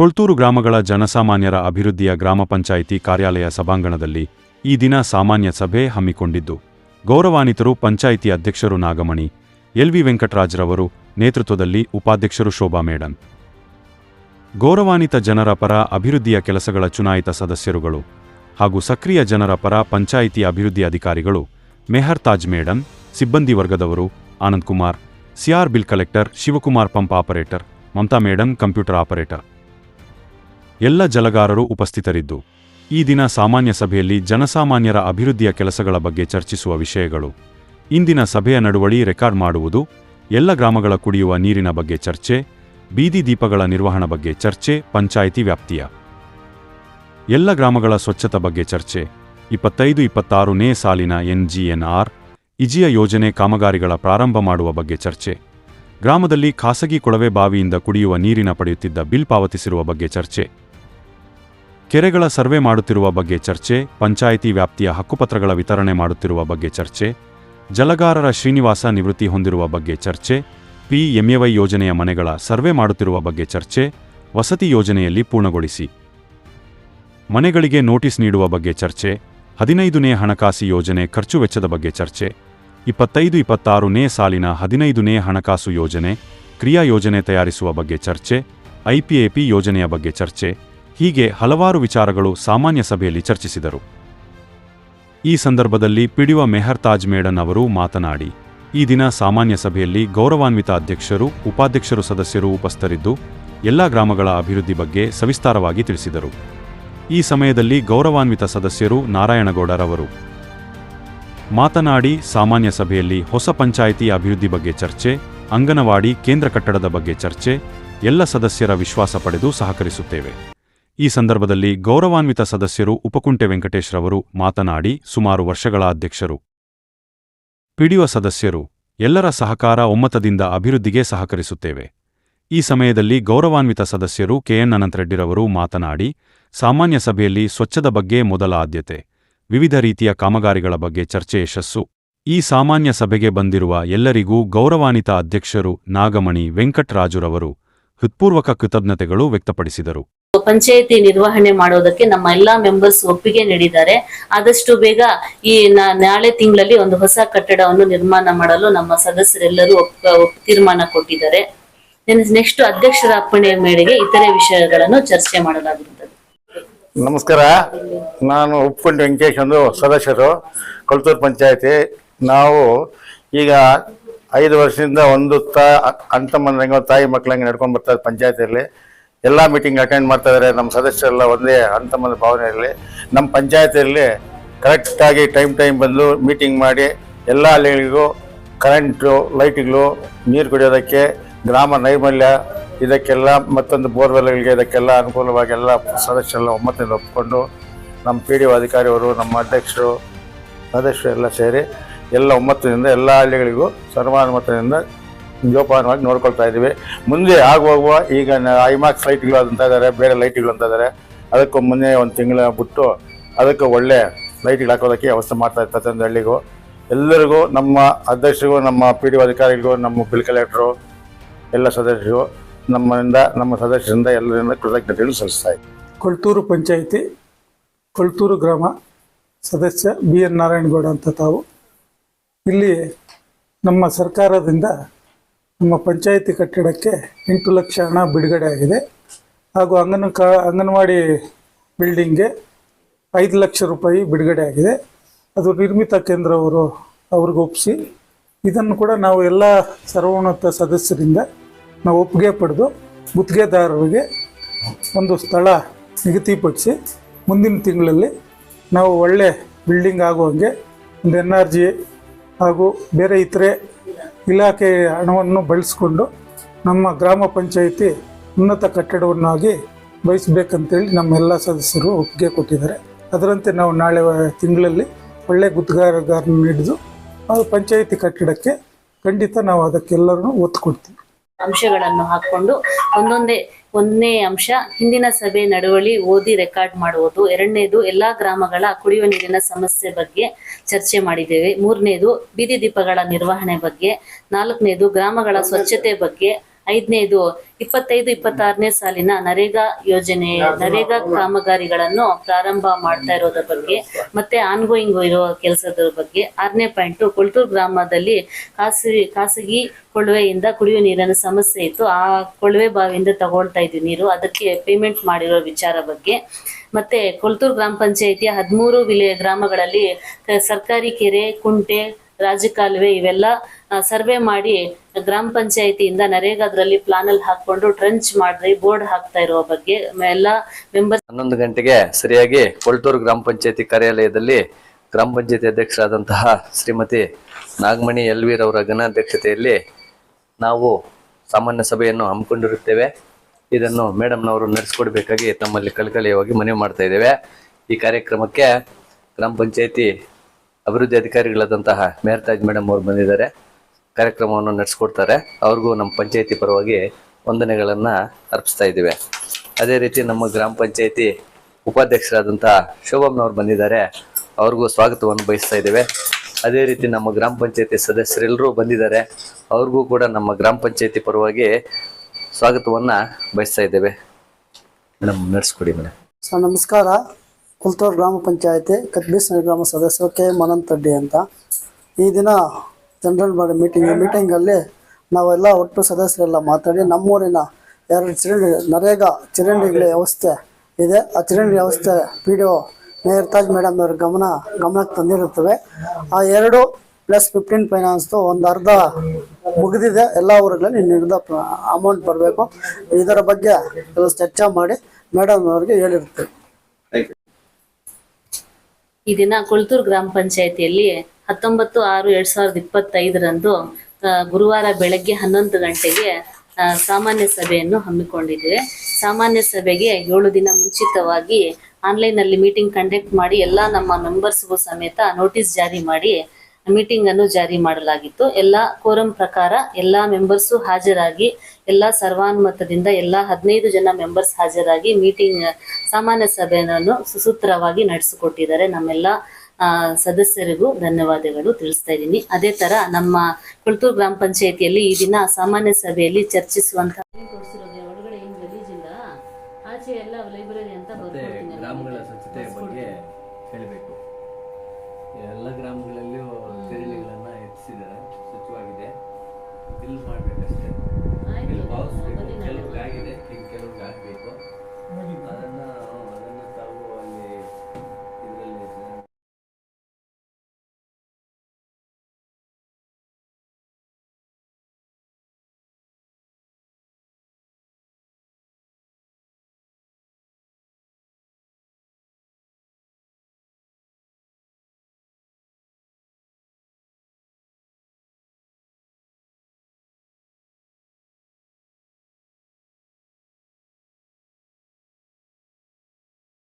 ಕೊಳ್ತೂರು ಗ್ರಾಮಗಳ ಜನಸಾಮಾನ್ಯರ ಅಭಿವೃದ್ಧಿಯ ಗ್ರಾಮ ಪಂಚಾಯಿತಿ ಕಾರ್ಯಾಲಯ ಸಭಾಂಗಣದಲ್ಲಿ ಈ ದಿನ ಸಾಮಾನ್ಯ ಸಭೆ ಹಮ್ಮಿಕೊಂಡಿದ್ದು, ಗೌರವಾನ್ವಿತರು ಪಂಚಾಯಿತಿ ಅಧ್ಯಕ್ಷರು ನಾಗಮಣಿ ಎಲ್ವಿ ವೆಂಕಟರಾಜ್ರವರು ನೇತೃತ್ವದಲ್ಲಿ ಉಪಾಧ್ಯಕ್ಷರು ಶೋಭಾ ಮೇಡಂ. ಗೌರವಾನ್ವಿತ ಜನರ ಪರ ಅಭಿವೃದ್ಧಿಯ ಕೆಲಸಗಳ ಚುನಾಯಿತ ಸದಸ್ಯರುಗಳು ಹಾಗೂ ಸಕ್ರಿಯ ಜನರ ಪರ ಪಂಚಾಯಿತಿ ಅಭಿವೃದ್ಧಿ ಅಧಿಕಾರಿಗಳು ತಾಜ್ ಮೇಡಂ, ಸಿಬ್ಬಂದಿ ವರ್ಗದವರು Anand Kumar CR bill collector Shivakumar pump operator, Mamata madam computer operator. ಎಲ್ಲ ಜಲಗಾರರು ಉಪಸ್ಥಿತರಿದ್ದು. ಈ ದಿನ ಸಾಮಾನ್ಯ ಸಭೆಯಲ್ಲಿ ಜನಸಾಮಾನ್ಯರ ಅಭಿವೃದ್ಧಿಯ ಕೆಲಸಗಳ ಬಗ್ಗೆ ಚರ್ಚಿಸುವ ವಿಷಯಗಳು. ಇಂದಿನ ಸಭೆಯ ನಡುವಳಿ ರೆಕಾರ್ಡ್ ಮಾಡುವುದು, ಎಲ್ಲ ಗ್ರಾಮಗಳ ಕುಡಿಯುವ ನೀರಿನ ಬಗ್ಗೆ ಚರ್ಚೆ, ಬೀದಿ ದೀಪಗಳ ನಿರ್ವಹಣೆ ಬಗ್ಗೆ ಚರ್ಚೆ, ಪಂಚಾಯಿತಿ ವ್ಯಾಪ್ತಿಯ. ಎಲ್ಲ ಗ್ರಾಮಗಳ ಸ್ವಚ್ಛತೆ ಬಗ್ಗೆ ಚರ್ಚೆ. ಇಪ್ಪತ್ತೈದು ಇಪ್ಪತ್ತಾರನೇ ಸಾಲಿನ ಎನ್ಜಿಎನ್ಆರ್ ಇಜಿಯ ಯೋಜನೆ ಕಾಮಗಾರಿಗಳ ಪ್ರಾರಂಭ ಮಾಡುವ ಬಗ್ಗೆ ಚರ್ಚೆ. ಗ್ರಾಮದಲ್ಲಿ ಖಾಸಗಿ ಕೊಳವೆ ಬಾವಿಯಿಂದ ಕುಡಿಯುವ ನೀರಿನ ಪಡೆಯುತ್ತಿದ್ದ ಬಿಲ್ ಪಾವತಿಸಿರುವ ಬಗ್ಗೆ ಚರ್ಚೆ. ಕೆರೆಗಳ ಸರ್ವೆ ಮಾಡುತ್ತಿರುವ ಬಗ್ಗೆ ಚರ್ಚೆ, ಪಂಚಾಯಿತಿ ವ್ಯಾಪ್ತಿಯ ಹಕ್ಕುಪತ್ರಗಳ ವಿತರಣೆ ಮಾಡುತ್ತಿರುವ ಬಗ್ಗೆ ಚರ್ಚೆ, ಜಲಗಾರರ ಶ್ರೀನಿವಾಸ ನಿವೃತ್ತಿ ಹೊಂದಿರುವ ಬಗ್ಗೆ ಚರ್ಚೆ ಪಿಎಂಎವೈ ಯೋಜನೆಯ ಮನೆಗಳ ಸರ್ವೆ ಮಾಡುತ್ತಿರುವ ಬಗ್ಗೆ ಚರ್ಚೆ, ವಸತಿ ಯೋಜನೆಯಲ್ಲಿ ಪೂರ್ಣಗೊಳಿಸಿ. ಮನೆಗಳಿಗೆ ನೋಟಿಸ್ ನೀಡುವ ಬಗ್ಗೆ ಚರ್ಚೆ ಹದಿನೈದನೇ ಹಣಕಾಸು ಯೋಜನೆ ಖರ್ಚು ವೆಚ್ಚದ ಬಗ್ಗೆ ಚರ್ಚೆ, ಇಪ್ಪತ್ತೈದು ಇಪ್ಪತ್ತಾರನೇ ಸಾಲಿನ ಹದಿನೈದನೇ ಹಣಕಾಸು ಯೋಜನೆ, ಕ್ರಿಯಾ ಯೋಜನೆ ತಯಾರಿಸುವ ಬಗ್ಗೆ ಚರ್ಚೆ ಐಪಿಎಪಿ ಯೋಜನೆಯ ಬಗ್ಗೆ ಚರ್ಚೆ ಹೀಗೆ ಹಲವಾರು ವಿಚಾರಗಳು ಸಾಮಾನ್ಯ ಸಭೆಯಲ್ಲಿ ಚರ್ಚಿಸಿದರು. ಈ ಸಂದರ್ಭದಲ್ಲಿ ಪಿಡಿವ ಮೆಹರ್ ತಾಜ್ ಮೇಡನ್ ಅವರು ಮಾತನಾಡಿ, ಈ ದಿನ ಸಾಮಾನ್ಯ ಸಭೆಯಲ್ಲಿ ಗೌರವಾನ್ವಿತ ಅಧ್ಯಕ್ಷರು, ಉಪಾಧ್ಯಕ್ಷರು ಸದಸ್ಯರು ಉಪಸ್ಥರಿದ್ದು ಎಲ್ಲಾ ಗ್ರಾಮಗಳ ಅಭಿವೃದ್ಧಿ ಬಗ್ಗೆ ಸವಿಸ್ತಾರವಾಗಿ ತಿಳಿಸಿದರು. ಈ ಸಮಯದಲ್ಲಿ ಗೌರವಾನ್ವಿತ ಸದಸ್ಯರು ನಾರಾಯಣಗೌಡರವರು. ಮಾತನಾಡಿ, ಸಾಮಾನ್ಯ ಸಭೆಯಲ್ಲಿ ಹೊಸ ಪಂಚಾಯಿತಿ ಅಭಿವೃದ್ಧಿ ಬಗ್ಗೆ ಚರ್ಚೆ, ಅಂಗನವಾಡಿ, ಕೇಂದ್ರ ಕಟ್ಟಡದ ಬಗ್ಗೆ ಚರ್ಚೆ, ಎಲ್ಲ ಸದಸ್ಯರ ವಿಶ್ವಾಸ ಪಡೆದು ಸಹಕರಿಸುತ್ತೇವೆ. ಈ ಸಂದರ್ಭದಲ್ಲಿ ಗೌರವಾನ್ವಿತ ಸದಸ್ಯರು ಉಪಕುಂಟೆ ವೆಂಕಟೇಶ್ರವರು ಮಾತನಾಡಿ ಸುಮಾರು ವರ್ಷಗಳ ಅಧ್ಯಕ್ಷರು. ಪಿಡಿಒ ಸದಸ್ಯರು, ಎಲ್ಲರ ಸಹಕಾರ ಒಮ್ಮತದಿಂದ ಅಭಿವೃದ್ಧಿಗೆ ಸಹಕರಿಸುತ್ತೇವೆ. ಈ ಸಮಯದಲ್ಲಿ ಗೌರವಾನ್ವಿತ ಸದಸ್ಯರು ಕೆಎನ್ ಅನಂತರೆಡ್ಡಿರವರು ಮಾತನಾಡಿ, ಸಾಮಾನ್ಯ ಸಭೆಯಲ್ಲಿ ಸ್ವಚ್ಛದ ಬಗ್ಗೆ ಮೊದಲ ಆದ್ಯತೆ, ವಿವಿಧ ರೀತಿಯ ಕಾಮಗಾರಿಗಳ ಬಗ್ಗೆ ಚರ್ಚೆ ಯಶಸ್ಸು. ಈ ಸಾಮಾನ್ಯ ಸಭೆಗೆ ಬಂದಿರುವ ಎಲ್ಲರಿಗೂ ಗೌರವಾನ್ವಿತ ಅಧ್ಯಕ್ಷರು ನಾಗಮಣಿ ವೆಂಕಟರಾಜುರವರು ಹೃತ್ಪೂರ್ವಕ ಕೃತಜ್ಞತೆಗಳು ವ್ಯಕ್ತಪಡಿಸಿದರು. ಪಂಚಾಯತಿ ನಿರ್ವಹಣೆ ಮಾಡೋದಕ್ಕೆ ನಮ್ಮ ಎಲ್ಲಾ ಮೆಂಬರ್ಸ್ ಒಪ್ಪಿಗೆ ನೀಡಿದ್ದಾರೆ. ಆದಷ್ಟು ಬೇಗ ಈ ನಾಳೆ ತಿಂಗಳಲ್ಲಿ ಒಂದು ಹೊಸ ಕಟ್ಟಡವನ್ನು ನಿರ್ಮಾಣ ಮಾಡಲು ನಮ್ಮ ಸದಸ್ಯರೆಲ್ಲರೂ ಒಪ್ಪ ಒಪ್- ತೀರ್ಮಾನ ಕೊಟ್ಟಿದ್ದಾರೆ. ನೆಕ್ಸ್ಟ್ ಅಧ್ಯಕ್ಷರ ಅಪ್ಪಣೆಯ ಮೇರೆಗೆ ಇತರೆ ವಿಷಯಗಳನ್ನು ಚರ್ಚೆ ಮಾಡಲಾಗುತ್ತದೆ ನಮಸ್ಕಾರ. ನಾನು ಉಪ್ಪಂಡಿ ವೆಂಕಟೇಶ್ ಒಂದು ಸದಸ್ಯರು ಕೊಳ್ತೂರು ಪಂಚಾಯತಿ. ನಾವು ಈಗ ಐದು ವರ್ಷದಿಂದ ಒಂದು ತಾ ಅಂತಮ್ಮನ ತಾಯಿ ಮಕ್ಕಳಂಗೆ ನಡ್ಕೊಂಡು ಬರ್ತಾರೆ ಪಂಚಾಯತಿಯಲ್ಲಿ. ಎಲ್ಲ ಮೀಟಿಂಗ್ ಅಟೆಂಡ್ ಮಾಡ್ತಾ ಇದ್ದಾರೆ ನಮ್ಮ ಸದಸ್ಯರೆಲ್ಲ ಒಂದೇ ಅಂತಮ್ಮನ ಭಾವನೆಯಲ್ಲಿ ನಮ್ಮ ಪಂಚಾಯತಿಯಲ್ಲಿ ಕರೆಕ್ಟಾಗಿ ಟೈಮ್ ಟೈಮ್ ಬಂದು ಮೀಟಿಂಗ್ ಮಾಡಿ ಎಲ್ಲ ಹಳ್ಳಿಗಳಿಗೂ ಕರೆಂಟು ಲೈಟ್ಗಳು ನೀರು ಕುಡಿಯೋದಕ್ಕೆ, ಗ್ರಾಮ ನೈರ್ಮಲ್ಯ, ಇದಕ್ಕೆಲ್ಲ ಮತ್ತೊಂದು ಬೋರ್ವೆಲ್ಗಳಿಗೆ ಇದಕ್ಕೆಲ್ಲ ಅನುಕೂಲವಾಗಿ ಎಲ್ಲ ಸದಸ್ಯರೆಲ್ಲ ಒಮ್ಮತದಿಂದ ಒಪ್ಪಿಕೊಂಡು ನಮ್ಮ ಪಿ ಡಿ ಒ ಅಧಿಕಾರಿಯವರು, ನಮ್ಮ ಅಧ್ಯಕ್ಷರು ಸದಸ್ಯರು ಎಲ್ಲ ಸೇರಿ ಎಲ್ಲ ಒಮ್ಮತದಿಂದ ಎಲ್ಲ ಹಳ್ಳಿಗಳಿಗೂ ಸರ್ವಾನುಮತದಿಂದ ಜೋಪಾನವಾಗಿ ನೋಡ್ಕೊಳ್ತಾ ಇದ್ದೀವಿ. ಮುಂದೆ ಆಗುವಾಗ ಈಗ ಐಮಾಕ್ಸ್ ಲೈಟ್ಗಳು ಅಂತ ಇದ್ದಾರೆ ಬೇರೆ ಲೈಟ್ಗಳು ಅಂತ ಇದ್ದಾರೆ ಅದಕ್ಕೂ ಮೊನ್ನೆ ಒಂದು ತಿಂಗಳ ಬಿಟ್ಟು ಅದಕ್ಕೆ ಒಳ್ಳೆ ಲೈಟ್ಗಳು ಹಾಕೋದಕ್ಕೆ ವ್ಯವಸ್ಥೆ ಮಾಡ್ತಾ ಇರ್ತಾರೆ ಪ್ರತಿಯೊಂದು ಹಳ್ಳಿಗೂ. ಎಲ್ಲರಿಗೂ ನಮ್ಮ ಅಧ್ಯಕ್ಷರಿಗೂ, ನಮ್ಮ ಪಿ ಡಿ ಒ ಅಧಿಕಾರಿಗಳಿಗೂ, ನಮ್ಮ ಬಿಲ್ ಕಲೆಕ್ಟ್ರು ಎಲ್ಲ ಸದಸ್ಯರು ನಮ್ಮಿಂದ, ನಮ್ಮ ಸದಸ್ಯರಿಂದ ಎಲ್ಲರಿಂದ ಕೃತಜ್ಞತೆಗಳು ಸಲ್ಲಿಸ್ತಾ ಇದ್ದೀವಿ ಕೊಳ್ತೂರು ಪಂಚಾಯಿತಿ, ಕೊಳ್ತೂರು ಗ್ರಾಮ ಸದಸ್ಯ ಬಿ ಎನ್ ನಾರಾಯಣಗೌಡ ಅಂತ ತಾವು. ಇಲ್ಲಿ ನಮ್ಮ ಸರ್ಕಾರದಿಂದ ನಮ್ಮ ಪಂಚಾಯಿತಿ ಕಟ್ಟಡಕ್ಕೆ ಎಂಟು ಲಕ್ಷ ಹಣ ಬಿಡುಗಡೆ ಆಗಿದೆ. ಹಾಗೂ ಅಂಗನ ಕಾ, ಅಂಗನವಾಡಿ ಬಿಲ್ಡಿಂಗ್ಗೆ ಐದು ಲಕ್ಷ ರೂಪಾಯಿ ಬಿಡುಗಡೆ ಆಗಿದೆ. ಅದು ನಿರ್ಮಿತ ಕೇಂದ್ರ ಅವರು, ಅವ್ರಿಗೆ ಒಪ್ಪಿಸಿ. ಇದನ್ನು ಕೂಡ ನಾವು ಎಲ್ಲ ಸರ್ವೋನ್ನತ ಸದಸ್ಯರಿಂದ ನಾವು ಒಪ್ಪಿಗೆ ಪಡೆದು ಗುತ್ತಿಗೆದಾರರಿಗೆ ಒಂದು ಸ್ಥಳ ನಿಗದಿಪಡಿಸಿ ಮುಂದಿನ ತಿಂಗಳಲ್ಲಿ ನಾವು ಒಳ್ಳೆ ಬಿಲ್ಡಿಂಗ್ ಆಗುವಂಗೆ ಒಂದು ಎನ್ ಆರ್ ಜಿ ಹಾಗೂ ಬೇರೆ ಇತರೆ ಇಲಾಖೆ ಹಣವನ್ನು ಬಳಸಿಕೊಂಡು ನಮ್ಮ ಗ್ರಾಮ ಪಂಚಾಯಿತಿ ಉನ್ನತ ಕಟ್ಟಡವನ್ನಾಗಿ ಬಯಸಬೇಕಂತೇಳಿ ನಮ್ಮೆಲ್ಲ ಸದಸ್ಯರು ಒಪ್ಪಿಗೆ ಕೊಟ್ಟಿದ್ದಾರೆ. ಅದರಂತೆ ನಾವು ನಾಳೆ ತಿಂಗಳಲ್ಲಿ ಒಳ್ಳೆ ಗುತ್ತಿಗೆಗಾರರನ್ನು ಹಿಡಿದು ಆ ಪಂಚಾಯಿತಿ ಕಟ್ಟಡಕ್ಕೆ ಖಂಡಿತ ನಾವು ಅದಕ್ಕೆಲ್ಲರೂ ಒತ್ತು ಕೊಡ್ತೀವಿ. ಅಂಶಗಳನ್ನು ಹಾಕ್ಕೊಂಡು ಒಂದೊಂದೇ ಒಂದನೇ ಅಂಶ, ಹಿಂದಿನ ಸಭೆ ನಡುವಳಿ ಓದಿ ರೆಕಾರ್ಡ್ ಮಾಡುವುದು. ಎರಡನೇದು, ಎಲ್ಲಾ ಗ್ರಾಮಗಳ ಕುಡಿಯುವ ನೀರಿನ ಸಮಸ್ಯೆ ಬಗ್ಗೆ ಚರ್ಚೆ ಮಾಡಿದ್ದೇವೆ. ಮೂರನೇದು, ಬೀದಿ ದೀಪಗಳ ನಿರ್ವಹಣೆ ಬಗ್ಗೆ. ನಾಲ್ಕನೇದು, ಗ್ರಾಮಗಳ ಸ್ವಚ್ಛತೆ ಬಗ್ಗೆ. ಐದನೇದು, ಇಪ್ಪತ್ತೈದು, ಇಪ್ಪತ್ತಾರನೇ ಸಾಲಿನ ನರೇಗಾ ಯೋಜನೆ, ನರೇಗಾ ಕಾಮಗಾರಿಗಳನ್ನು ಪ್ರಾರಂಭ ಮಾಡ್ತಾ ಇರೋದ್ರ ಬಗ್ಗೆ, ಮತ್ತೆ ಆನ್ಗೋಯಿಂಗ್ ಇರೋ ಕೆಲಸದ ಬಗ್ಗೆ ಆರನೇ ಪಾಯಿಂಟ್ ಕೊಳ್ತೂರು ಗ್ರಾಮದಲ್ಲಿ ಖಾಸಗಿ ಖಾಸಗಿ ಕೊಳವೆಯಿಂದ ಕುಡಿಯುವ ನೀರಿನ ಸಮಸ್ಯೆ ಇತ್ತು. ಆ ಕೊಳವೆ ಬಾವಿಯಿಂದ ತಗೊಳ್ತಾ ಇದ್ವಿ ನೀರು. ಅದಕ್ಕೆ ಪೇಮೆಂಟ್ ಮಾಡಿರೋ ವಿಚಾರ ಬಗ್ಗೆ. ಮತ್ತೆ ಕೊಲ್ತೂರು ಗ್ರಾಮ ಪಂಚಾಯಿತಿಯ ಹದಿಮೂರು ವಿಲೇ, ಗ್ರಾಮಗಳಲ್ಲಿ ಸರ್ಕಾರಿ ಕೆರೆ, ಕುಂಟೆ, ರಾಜಕಾಲುವೆ ಇವೆಲ್ಲ ಸರ್ವೆ ಮಾಡಿ ಗ್ರಾಮ ಪಂಚಾಯತಿಯಿಂದ ನರೇಗಾದ್ರಲ್ಲಿ ಪ್ಲಾನಲ್ಲಿ ಹಾಕೊಂಡು ಟ್ರಂಚ್ ಮಾಡ್ರಿ, ಬೋರ್ಡ್ ಹಾಕ್ತಾ ಇರೋ ಬಗ್ಗೆ ಎಲ್ಲ ಮೆಂಬರ್ಸ್ ಹನ್ನೊಂದು ಗಂಟೆಗೆ ಸರಿಯಾಗಿ ಕೊಳ್ತೂರು ಗ್ರಾಮ ಪಂಚಾಯತಿ ಕಾರ್ಯಾಲಯದಲ್ಲಿ ಗ್ರಾಮ ಪಂಚಾಯತಿ ಅಧ್ಯಕ್ಷರಾದಂತಹ ಶ್ರೀಮತಿ ನಾಗಮಣಿ ಎಲ್ವೀರ್ ಅವರ ಗಣಾಧ್ಯಕ್ಷತೆಯಲ್ಲಿ ನಾವು ಸಾಮಾನ್ಯ ಸಭೆಯನ್ನು ಹಮ್ಮಿಕೊಂಡಿರುತ್ತೇವೆ. ಇದನ್ನು ಮೇಡಮ್ನವರು ನಡೆಸ್ಕೊಡ್ಬೇಕಾಗಿ ತಮ್ಮಲ್ಲಿ ಕಳಕಳಿಯವಾಗಿ ಮನವಿ ಮಾಡ್ತಾ ಇದ್ದೇವೆ. ಈ ಕಾರ್ಯಕ್ರಮಕ್ಕೆ ಗ್ರಾಮ ಪಂಚಾಯತಿ ಅಭಿವೃದ್ಧಿ ಅಧಿಕಾರಿಗಳಾದಂತಹ ಮೇಹರ್ತಾಜ್ ಮೇಡಮ್ ಅವರು ಬಂದಿದ್ದಾರೆ. ಕಾರ್ಯಕ್ರಮವನ್ನು ನಡೆಸ್ಕೊಡ್ತಾರೆ. ಅವ್ರಿಗೂ ನಮ್ಮ ಪಂಚಾಯತಿ ಪರವಾಗಿ ವಂದನೆಗಳನ್ನು ಅರ್ಪಿಸ್ತಾ ಇದ್ದೇವೆ. ಅದೇ ರೀತಿ ನಮ್ಮ ಗ್ರಾಮ ಪಂಚಾಯತಿ ಉಪಾಧ್ಯಕ್ಷರಾದಂಥ ಶೋಭಮ್ನವ್ರು ಬಂದಿದ್ದಾರೆ. ಅವ್ರಿಗೂ ಸ್ವಾಗತವನ್ನು ಬಯಸ್ತಾ ಇದ್ದೇವೆ. ಅದೇ ರೀತಿ ನಮ್ಮ ಗ್ರಾಮ ಪಂಚಾಯತಿ ಸದಸ್ಯರೆಲ್ಲರೂ ಬಂದಿದ್ದಾರೆ. ಅವ್ರಿಗೂ ಕೂಡ ನಮ್ಮ ಗ್ರಾಮ ಪಂಚಾಯತಿ ಪರವಾಗಿ ಸ್ವಾಗತವನ್ನು ಬಯಸ್ತಾ ಇದ್ದೇವೆ. Madam, ನಡೆಸ್ಕೊಡಿ madam. ಸರ್, ನಮಸ್ಕಾರ. ಕುಲ್ತೂರು ಗ್ರಾಮ ಪಂಚಾಯತಿ ಕತ್ಬೀಸ್ನಗರ ಗ್ರಾಮ ಸದಸ್ಯರು ಕೆ. ಮನಂತ್ ರೆಡ್ಡಿ ಅಂತ. ಈ ದಿನ ಜನರಲ್ ಬಾಡಿ ಮೀಟಿಂಗ್ ಮೀಟಿಂಗಲ್ಲಿ ನಾವೆಲ್ಲ ಒಟ್ಟು ಸದಸ್ಯರೆಲ್ಲ ಮಾತಾಡಿ ನಮ್ಮೂರಿನ ಎರಡು ಚರಂಡಿ, ನರೇಗಾ ಚರಂಡಿಗಳ ವ್ಯವಸ್ಥೆ ಇದೆ. ಆ ಚರಂಡಿ ವ್ಯವಸ್ಥೆ P D O mayor Taj madam ಅವ್ರ ಗಮನ, ಗಮನಕ್ಕೆ ತಂದಿರುತ್ತವೆ. ಆ ಎರಡು ಪ್ಲಸ್ ಫಿಫ್ಟೀನ್ ಫೈನಾನ್ಸ್ದು ಒಂದು ಅರ್ಧ ಮುಗಿದಿದೆ. ಎಲ್ಲ ಊರುಗಳಲ್ಲಿ ನಿರ್ಧ ಅಮೌಂಟ್ ಬರಬೇಕು. ಇದರ ಬಗ್ಗೆ ಚರ್ಚೆ ಮಾಡಿ ಮೇಡಮ್ ಅವರಿಗೆ ಹೇಳಿರ್ತೇವೆ ಈ ದಿನ ಕೊಳ್ತೂರು ಗ್ರಾಮ ಪಂಚಾಯತಿಯಲ್ಲಿ ಹತ್ತೊಂಬತ್ತು ಆರು ಎರಡ್ ಸಾವಿರದ ಇಪ್ಪತ್ತೈದರಂದು ಗುರುವಾರ ಬೆಳಗ್ಗೆ ಹನ್ನೊಂದು ಗಂಟೆಗೆ ಸಾಮಾನ್ಯ ಸಭೆಯನ್ನು ಹಮ್ಮಿಕೊಂಡಿದ್ದೇವೆ. ಸಾಮಾನ್ಯ ಸಭೆಗೆ ಏಳು ದಿನ ಮುಂಚಿತವಾಗಿ ಆನ್ಲೈನ್ ಅಲ್ಲಿ ಮೀಟಿಂಗ್ ಕಂಡಕ್ಟ್ ಮಾಡಿ ಎಲ್ಲ ನಮ್ಮ ಮೆಂಬರ್ಸ್ಗೂ ಸಮೇತ ನೋಟಿಸ್ ಜಾರಿ ಮಾಡಿ, ಮೀಟಿಂಗ್ ಅನ್ನು ಜಾರಿ ಮಾಡಲಾಗಿತ್ತು. ಎಲ್ಲ ಕೋರಂ ಪ್ರಕಾರ ಎಲ್ಲಾ ಮೆಂಬರ್ಸು ಹಾಜರಾಗಿ, ಎಲ್ಲಾ ಸರ್ವಾನುಮತದಿಂದ ಎಲ್ಲ ಹದಿನೈದು ಜನ ಮೆಂಬರ್ಸ್ ಹಾಜರಾಗಿ ಮೀಟಿಂಗ್ ಸಾಮಾನ್ಯ ಸಭೆಯನ್ನು ಸುಸೂತ್ರವಾಗಿ ನಡೆಸಿಕೊಟ್ಟಿದ್ದಾರೆ. ನಮ್ಮೆಲ್ಲ ಸದಸ್ಯರಿಗೂ ಧನ್ಯವಾದಗಳು ತಿಳಿಸ್ತಾ ಇದ್ದೀನಿ. ಅದೇ ತರ ನಮ್ಮ ಕುಳ್ತೂರು ಗ್ರಾಮ ಪಂಚಾಯತಿಯಲ್ಲಿ ಈ ದಿನ ಸಾಮಾನ್ಯ ಸಭೆಯಲ್ಲಿ ಚರ್ಚಿಸುವಂತಹ ಒಳಗಡೆ ಗಲೀಜಿಂದ? ಆಚೆ ಎಲ್ಲ ಲೈಬ್ರರಿ ಅಂತ ಗ್ರಾಮಗಳ ಸ್ವಚ್ಛತೆ ಬಗ್ಗೆ ಹೇಳಬೇಕು. ಎಲ್ಲ ಗ್ರಾಮಗಳಲ್ಲಿಯೂ ಚರಂಡಿಗಳನ್ನ ಹೆಚ್ಚಿಸಿದ್ದಾರೆ. ಸ್ವಚ್ಛವಾಗಿದೆ. ಇಲ್ಲಿ ಮಾಡಬೇಕಷ್ಟೇ. ಕೆಲವು ಆಗಿದೆ. ಕೆಲವ್ರಿಗೆ ಆಗಬೇಕು.